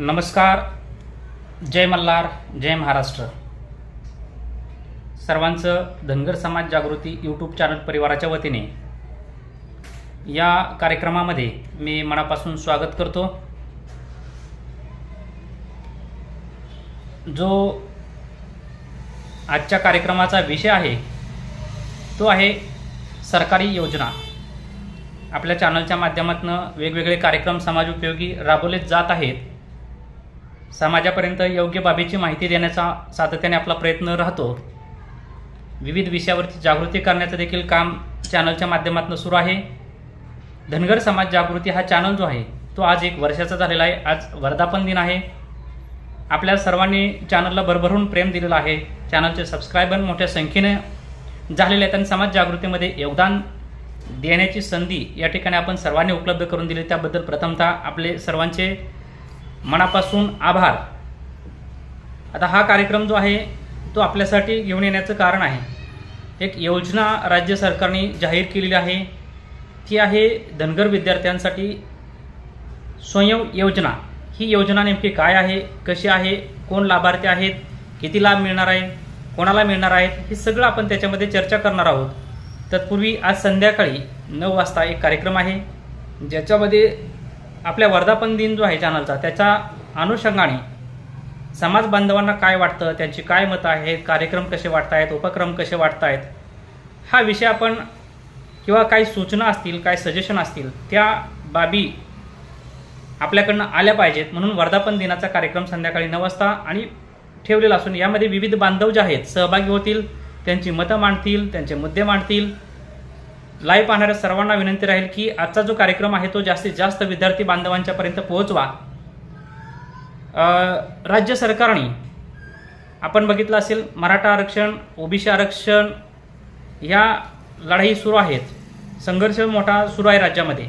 नमस्कार. जय मल्हार जय महाराष्ट्र. सर्वांचं धनगर समाज जागृती यूट्यूब चॅनल परिवाराच्या वतीने या कार्यक्रमामध्ये मी मनापासून स्वागत करतो. जो आजच्या कार्यक्रमाचा विषय आहे तो आहे सरकारी योजना. आपल्या चॅनलच्या माध्यमातून वेगवेगळे कार्यक्रम समाजोपयोगी राबवले जात आहेत. समाजापर्यंत योग्य बाबीची माहिती देण्याचा सातत्याने आपला प्रयत्न राहतो. विविध विषयावरती जागृती करण्याचं देखील काम चॅनलच्या माध्यमातून सुरू आहे. धनगर समाज जागृती हा चॅनल जो आहे तो आज एक वर्षाचा झालेला आहे. आज वर्धापन दिन आहे. आपल्या सर्वांनी चॅनलला भरभरून प्रेम दिलेलं आहे. चॅनलचे सबस्क्रायबर मोठ्या संख्येने झालेले आहेत आणि समाज जागृतीमध्ये योगदान देण्याची संधी या ठिकाणी आपण सर्वांनी उपलब्ध करून दिली. त्याबद्दल प्रथमतः आपले सर्वांचे मनापासून आभार. आता हा कार्यक्रम जो आहे तो आपल्यासाठी घेऊन येण्याचं कारण आहे. एक योजना राज्य सरकारने जाहीर केलेली आहे. ती आहे धनगर विद्यार्थ्यांसाठी स्वयं योजना. ही योजना नेमकी काय आहे कशी आहे कोण लाभार्थी आहेत किती लाभ मिळणार आहे कोणाला मिळणार आहेत हे सगळं आपण त्याच्यामध्ये चर्चा करणार आहोत. तत्पूर्वी आज संध्याकाळी नऊ वाजता एक कार्यक्रम आहे ज्याच्यामध्ये आपल्या वर्धापन दिन जो आहे चॅनलचा त्याच्या अनुषंगाने समाज बांधवांना काय वाटतं त्यांची काय मतं आहेत कार्यक्रम कसे वाटत आहेत उपक्रम कसे वाटत आहेत हा विषय आपण किंवा काही सूचना असतील काय सजेशन असतील त्या बाबी आपल्याकडनं आल्या पाहिजेत. म्हणून वर्धापन दिनाचा कार्यक्रम संध्याकाळी नऊ वाजता आणि ठेवलेला असून यामध्ये विविध बांधव जे आहेत सहभागी होतील त्यांची मतं मांडतील त्यांचे मुद्दे मांडतील. लाईव्ह पाहणाऱ्या सर्वांना विनंती राहील की आजचा जो कार्यक्रम आहे तो जास्तीत जास्त विद्यार्थी बांधवांच्यापर्यंत पोहोचवा. राज्य सरकारने आपण बघितलं असेल मराठा आरक्षण ओबीसी आरक्षण या लढाई सुरू आहेत. संघर्ष मोठा सुरू आहे राज्यामध्ये.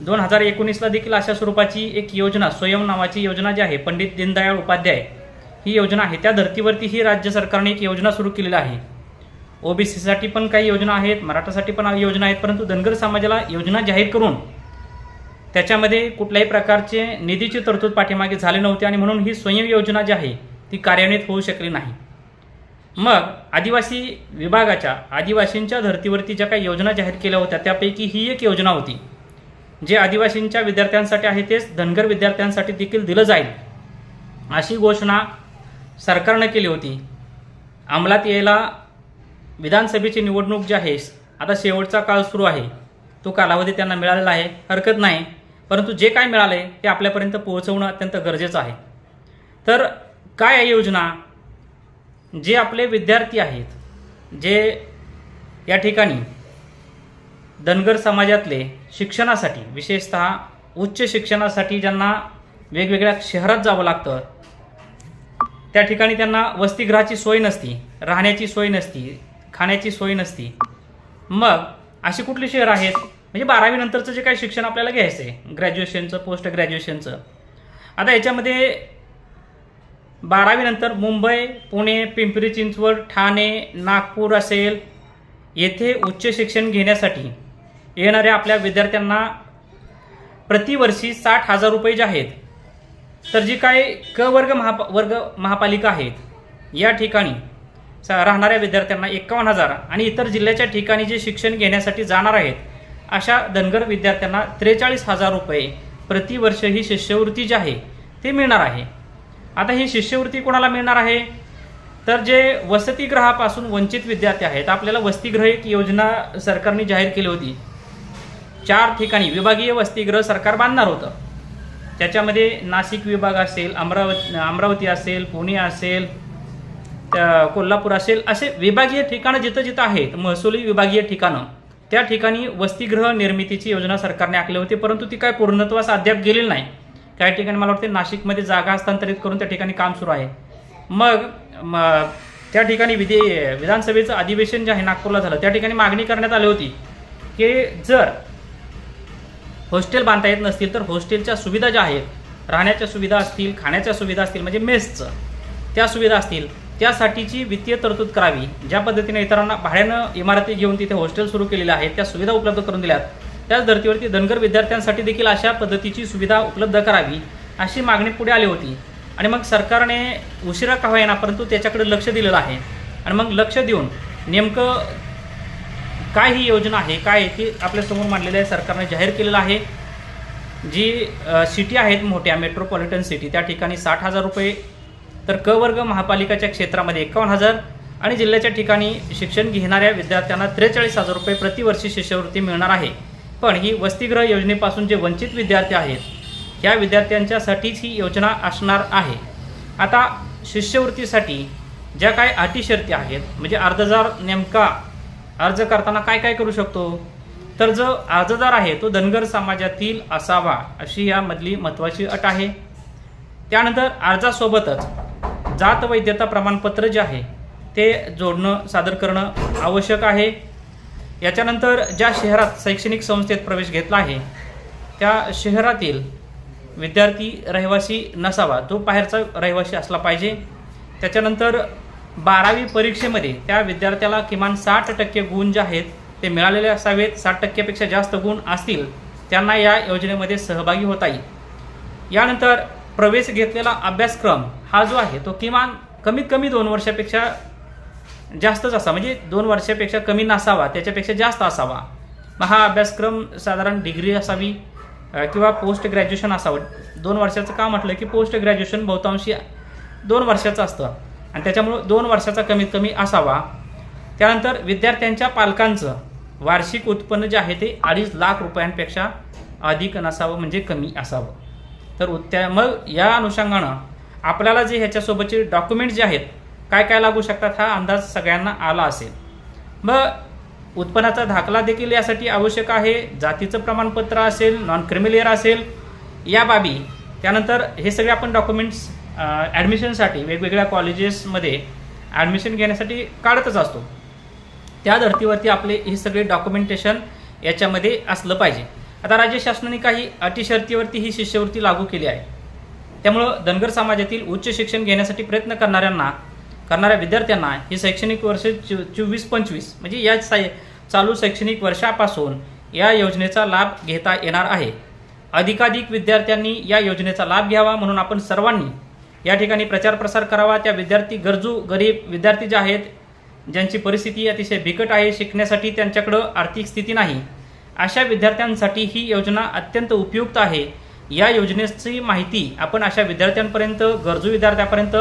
दोन हजार एकोणीसला देखील अशा स्वरूपाची एक योजना स्वयं नावाची योजना जी आहे पंडित दीनदयाळ उपाध्याय ही योजना आहे. त्या धर्तीवरती ही राज्य सरकारने एक योजना सुरू केलेली आहे. ओबीसीसाठी पण काही योजना आहेत मराठासाठी पण योजना आहेत परंतु धनगर समाजाला योजना जाहीर करून त्याच्यामध्ये कुठल्याही प्रकारचे निधीची तरतूद पाठीमागे झाली नव्हती आणि म्हणून ही स्वयं योजना जी आहे ती कार्यान्वित होऊ शकली नाही. मग आदिवासी विभागाच्या आदिवासींच्या धर्तीवरती ज्या काही योजना जाहीर केल्या होत्या त्यापैकी ही एक योजना होती. जे आदिवासींच्या विद्यार्थ्यांसाठी आहे तेच धनगर विद्यार्थ्यांसाठी देखील दिलं जाईल. अशी घोषणा सरकारनं केली होती. अंमलात यायला विधानसभेची निवडणूक जी आहे आता शेवटचा काळ सुरू आहे. तो कालावधी त्यांना मिळालेला आहे. हरकत नाही. परंतु जे काय मिळाले ते आपल्यापर्यंत पोहोचवणं अत्यंत गरजेचं आहे. तर काय आहे योजना? जे आपले विद्यार्थी आहेत जे या ठिकाणी धनगर समाजातले शिक्षणासाठी विशेषतः उच्च शिक्षणासाठी ज्यांना वेगवेगळ्या शहरात जावं लागतं त्या ठिकाणी त्यांना वसतिगृहाची सोय नसती राहण्याची सोय नसती खाण्याची सोय नसती. मग अशी कुठली शहर आहेत? म्हणजे बारावी नंतरचं जे काही शिक्षण आपल्याला घ्यायचं आहे ग्रॅज्युएशनचं पोस्ट ग्रॅज्युएशनचं आता याच्यामध्ये बारावीनंतर मुंबई पुणे पिंपरी चिंचवड ठाणे नागपूर असेल येथे उच्च शिक्षण घेण्यासाठी येणाऱ्या आपल्या विद्यार्थ्यांना प्रतिवर्षी साठ हजार रुपये जे आहेत तर जी काय क वर्ग महापा वर्ग महापालिका आहेत या ठिकाणी राहणाऱ्या विद्यार्थ्यांना एकावन्न हजार आणि इतर जिल्ह्याच्या ठिकाणी जे शिक्षण घेण्यासाठी जाणार आहेत अशा धनगर विद्यार्थ्यांना त्रेचाळीस हजार रुपये प्रतिवर्ष ही शिष्यवृत्ती जी आहे ते मिळणार आहे. आता ही शिष्यवृत्ती कोणाला मिळणार आहे? तर जे वसतिगृहापासून वंचित विद्यार्थी आहेत आपल्याला वसतिगृह एक योजना सरकारने जाहीर केली होती. चार ठिकाणी विभागीय वसतिगृह सरकार बांधणार होतं. त्याच्यामध्ये नाशिक विभाग असेल अमरावती अमरावती असेल पुणे असेल त्या कोल्हापूर असेल असे विभागीय ठिकाणं जिथं जिथं आहेत महसुली विभागीय ठिकाणं त्या ठिकाणी वसतिगृह निर्मितीची योजना सरकारने आखली होती परंतु ती काय पूर्णत्वास अद्याप गेलेली नाही. काही ठिकाणी मला वाटते नाशिकमध्ये जागा हस्तांतरित करून त्या ठिकाणी काम सुरू आहे. मग म त्या ठिकाणी विधी विधानसभेचं अधिवेशन जे आहे नागपूरला झालं त्या ठिकाणी मागणी करण्यात आली होती की जर हॉस्टेल बांधता येत नसतील तर हॉस्टेलच्या सुविधा ज्या आहेत राहण्याच्या सुविधा असतील खाण्याच्या सुविधा असतील म्हणजे मेसचं त्या सुविधा असतील त्यासाठीची वित्तीय तरतूद करावी ज्या पद्धतीने इतरांना भाड्यानं इमारती घेऊन तिथे हॉस्टेल सुरू केलेलं आहेत त्या सुविधा उपलब्ध करून दिल्यात. त्याच धर्तीवरती धनगर विद्यार्थ्यांसाठी देखील अशा पद्धतीची सुविधा उपलब्ध करावी अशी मागणी पुढे आली होती. आणि मग सरकारने उशिरा का होईना परंतु त्याच्याकडे लक्ष दिलेलं आहे. आणि मग लक्ष देऊन नेमकं काय ही योजना आहे काय आहे ती आपल्यासमोर मांडलेलं आहे सरकारने जाहीर केलेलं आहे. जी सिटी आहेत मोठ्या मेट्रोपॉलिटन सिटी त्या ठिकाणी साठ हजार रुपये तर क वर्ग महापालिकाच्या क्षेत्रामध्ये एकावन्न हजार आणि जिल्ह्याच्या ठिकाणी शिक्षण घेणाऱ्या विद्यार्थ्यांना त्रेचाळीस हजार रुपये प्रतिवर्षी शिष्यवृत्ती मिळणार आहे. पण ही वसतिगृह योजनेपासून जे वंचित विद्यार्थी आहेत ह्या विद्यार्थ्यांच्यासाठीच ही योजना असणार आहे. आता शिष्यवृत्तीसाठी ज्या काय अटी शर्ती आहेत म्हणजे अर्जदार नेमका अर्ज करताना काय काय करू शकतो? तर जो अर्जदार आहे तो धनगर समाजातील असावा अशी यामधली महत्त्वाची अट आहे. त्यानंतर अर्जासोबतच जात वैद्यता प्रमाणपत्र जे आहे ते जोडणं सादर करणं आवश्यक आहे. याच्यानंतर ज्या शहरात शैक्षणिक संस्थेत प्रवेश घेतला आहे त्या शहरातील विद्यार्थी रहिवासी नसावा तो बाहेरचा रहिवासी असला पाहिजे. त्याच्यानंतर बारावी परीक्षेमध्ये त्या विद्यार्थ्याला किमान साठ टक्के गुण जे आहेत ते मिळालेले असावेत. साठ टक्क्यापेक्षा जास्त गुण असतील त्यांना या योजनेमध्ये सहभागी होता येईल. यानंतर प्रवेश घेतलेला अभ्यासक्रम हा जो आहे तो किमान कमीत कमी दोन वर्षापेक्षा जास्तच असा म्हणजे दोन वर्षापेक्षा कमी नसावा त्याच्यापेक्षा जास्त असावा. मग हा अभ्यासक्रम साधारण डिग्री असावी किंवा पोस्ट ग्रॅज्युएशन असावं. दोन वर्षाचं का म्हटलं की पोस्ट ग्रॅज्युएशन बहुतांशी दोन वर्षाचं असतं. आणि त्याच्यामुळं दोन वर्षाचा कमीत कमी असावा. त्यानंतर विद्यार्थ्यांच्या पालकांचं वार्षिक उत्पन्न जे आहे ते अडीच लाख रुपयांपेक्षा अधिक नसावं म्हणजे कमी असावं. तर त्या मग या अनुषंगानं आपल्याला जे ह्याच्यासोबतचे डॉक्युमेंट जे आहेत काय काय लागू शकतात हा अंदाज सगळ्यांना आला असेल. मग उत्पन्नाचा दाखला देखील यासाठी आवश्यक आहे जातीचं प्रमाणपत्र असेल नॉन क्रिमिलियर असेल या बाबी. त्यानंतर हे सगळे आपण डॉक्युमेंट्स ॲडमिशनसाठी वेगवेगळ्या कॉलेजेसमध्ये ॲडमिशन घेण्यासाठी काढतच असतो. त्या धर्तीवरती आपले हे सगळे डॉक्युमेंटेशन याच्यामध्ये असलं पाहिजे. आता राज्य शासनाने काही अटी शर्तीवरती ही शिष्यवृत्ती लागू केली आहे. त्यामुळं धनगर समाजातील उच्च शिक्षण घेण्यासाठी प्रयत्न करणाऱ्यांना करणाऱ्या विद्यार्थ्यांना हे शैक्षणिक वर्ष चोवीस पंचवीस म्हणजे या साय चालू शैक्षणिक वर्षापासून या योजनेचा लाभ घेता येणार आहे. अधिकाधिक विद्यार्थ्यांनी या योजनेचा लाभ घ्यावा म्हणून आपण सर्वांनी या ठिकाणी प्रचार प्रसार करावा. त्या विद्यार्थी गरजू गरीब विद्यार्थी जे आहेत ज्यांची परिस्थिती अतिशय बिकट आहे शिकण्यासाठी त्यांच्याकडं आर्थिक स्थिती नाही अशा विद्यार्थ्यांसाठी ही योजना अत्यंत उपयुक्त आहे. या योजनेची माहिती आपण अशा विद्यार्थ्यांपर्यंत गरजू विद्यार्थ्यापर्यंत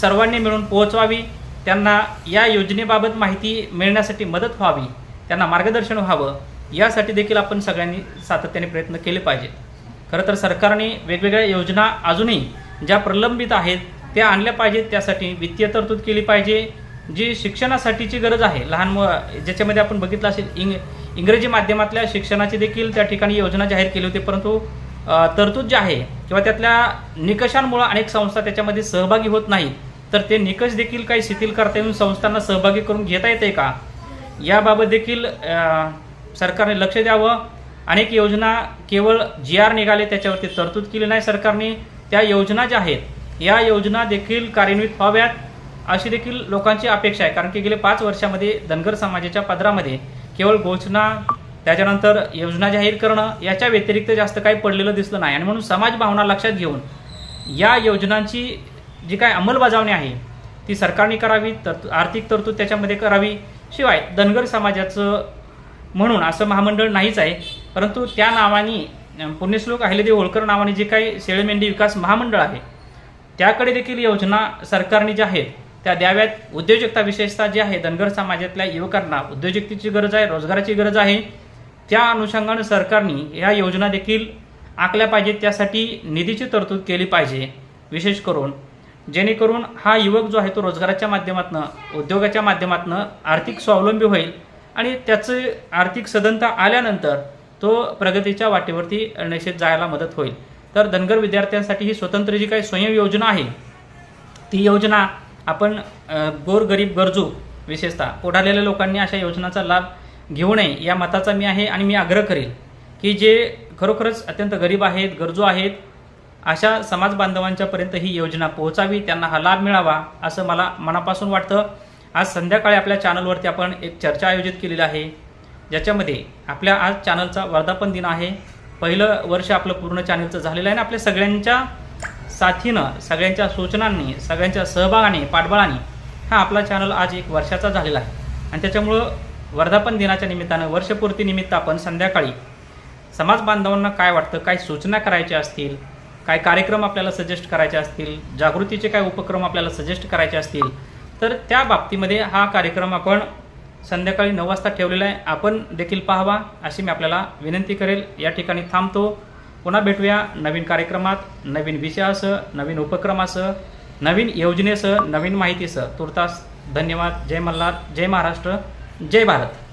सर्वांनी मिळून पोहोचवावी त्यांना या योजनेबाबत माहिती मिळण्यासाठी मदत व्हावी त्यांना मार्गदर्शन व्हावं यासाठी देखील आपण सगळ्यांनी सातत्याने प्रयत्न केले पाहिजेत. खरं तर सरकारने वेगवेगळ्या योजना अजूनही ज्या प्रलंबित आहेत त्या आणल्या पाहिजेत त्यासाठी वित्तीय तरतूद केली पाहिजे जी शिक्षणासाठीची गरज आहे. लहान मु ज्याच्यामध्ये आपण बघितलं असेल इंग इंग्रजी माध्यमातल्या शिक्षणाची देखील त्या ठिकाणी योजना जाहीर केली होती परंतु तरतूद जे आहे किंवा त्यातल्या निकषांमुळं अनेक संस्था त्याच्यामध्ये सहभागी होत नाहीत तर ते निकष देखील काही शिथिल करता येऊन संस्थांना सहभागी करून घेता येते का? याबाबत देखील सरकारने लक्ष द्यावं. अनेक योजना केवळ जी आर निघाले त्याच्यावरती तरतूद केली नाही सरकारने. त्या योजना ज्या आहेत या योजना देखील कार्यान्वित व्हाव्यात अशी देखील लोकांची अपेक्षा आहे. कारण की गेले पाच वर्षामध्ये धनगर समाजाच्या पदरामध्ये केवळ घोषणा त्याच्यानंतर योजना जाहीर करणं याच्या व्यतिरिक्त जास्त काही पडलेलं दिसलं नाही. आणि म्हणून समाज भावना लक्षात घेऊन या योजनांची जी काय अंमलबजावणी आहे ती सरकारने करावी तर आर्थिक तरतूद त्याच्यामध्ये करावी. शिवाय धनगर समाजाचं म्हणून असं महामंडळ नाहीच आहे परंतु त्या नावाने पुण्यश्लोक अहिलेदेव होळकर नावाने जे काही शेळमेंढी विकास महामंडळ आहे त्याकडे देखील योजना सरकारने ज्या आहेत त्या द्याव्यात. उद्योजकता विशेषतः जी आहे धनगर समाजातल्या युवकांना उद्योजकतेची गरज आहे रोजगाराची गरज आहे. त्या अनुषंगानं सरकारने या योजना देखील आखल्या पाहिजेत. त्यासाठी निधीची तरतूद केली पाहिजे विशेष करून जेणेकरून हा युवक जो आहे तो रोजगाराच्या माध्यमातून उद्योगाच्या माध्यमातून आर्थिक स्वावलंबी होईल आणि त्याचं आर्थिक सदनता आल्यानंतर तो प्रगतीच्या वाटेवरती निश्चित जायला मदत होईल. तर धनगर विद्यार्थ्यांसाठी ही स्वतंत्र जी काही स्वयं योजना आहे ती योजना आपण गोरगरीब गरजू विशेषतः पुढारलेल्या लोकांनी अशा योजनांचा लाभ घेऊ नये या मताचा मी आहे आणि मी आग्रह करेल की जे खरोखरच अत्यंत गरीब आहेत गरजू आहेत अशा समाज बांधवांच्यापर्यंत ही योजना पोहोचावी त्यांना हा लाभ मिळावा असं मला मनापासून वाटतं. आज संध्याकाळी आपल्या चॅनलवरती आपण एक चर्चा आयोजित केलेली आहे ज्याच्यामध्ये आपल्या आज चॅनलचा वर्धापन दिन आहे. पहिलं वर्ष आपलं पूर्ण चॅनलचं झालेलं आहे आणि आपल्या सगळ्यांच्या साथीनं सगळ्यांच्या सूचनांनी सगळ्यांच्या सहभागाने पाठबळाने हा आपला चॅनल आज एक वर्षाचा झालेला आहे. आणि त्याच्यामुळं वर्धापन दिनाच्या निमित्तानं वर्षपूर्ती निमित्त आपण संध्याकाळी समाज बांधवांना काय वाटतं काय सूचना करायच्या असतील काय कार्यक्रम आपल्याला सजेस्ट करायचे असतील जागृतीचे काय उपक्रम आपल्याला सजेस्ट करायचे असतील तर त्या बाबतीमध्ये हा कार्यक्रम आपण संध्याकाळी नऊ वाजता ठेवलेला आहे. आपण देखील पाहावा अशी मी आपल्याला विनंती करेल. या ठिकाणी थांबतो. पुन्हा भेटूया नवीन कार्यक्रमात नवीन विषयासह नवीन उपक्रमासह नवीन योजनेसह नवीन माहितीसह. तुर्तास धन्यवाद. जय मल्हार जय महाराष्ट्र. जय भारत.